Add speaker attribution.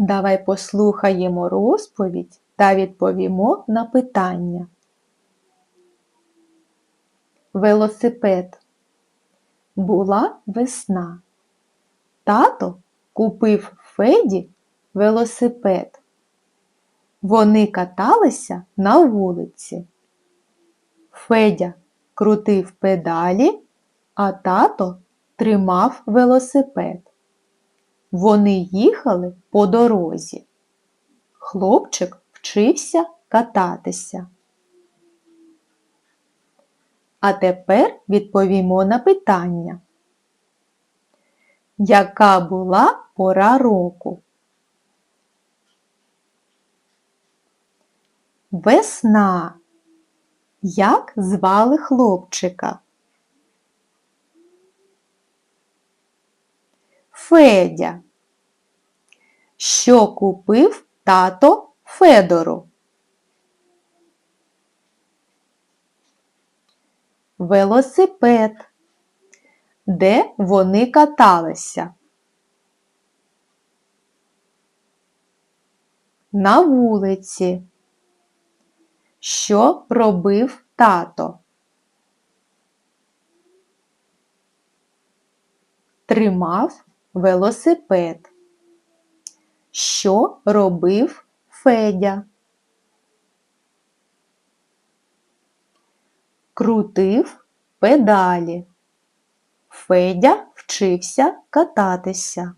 Speaker 1: Давай послухаємо розповідь та відповімо на питання. Велосипед. Була весна. Тато купив Феді велосипед. Вони каталися на вулиці. Федя крутив педалі, а тато тримав велосипед. Вони їхали по дорозі. Хлопчик вчився кататися. А тепер відповімо на питання. Яка була пора року? Весна. Як звали хлопчика? Федя. Що купив тато Федору? Велосипед. Де вони каталися? На вулиці. Що робив тато? Тримав велосипед. Що робив Федя? Крутив педалі. Федя вчився кататися.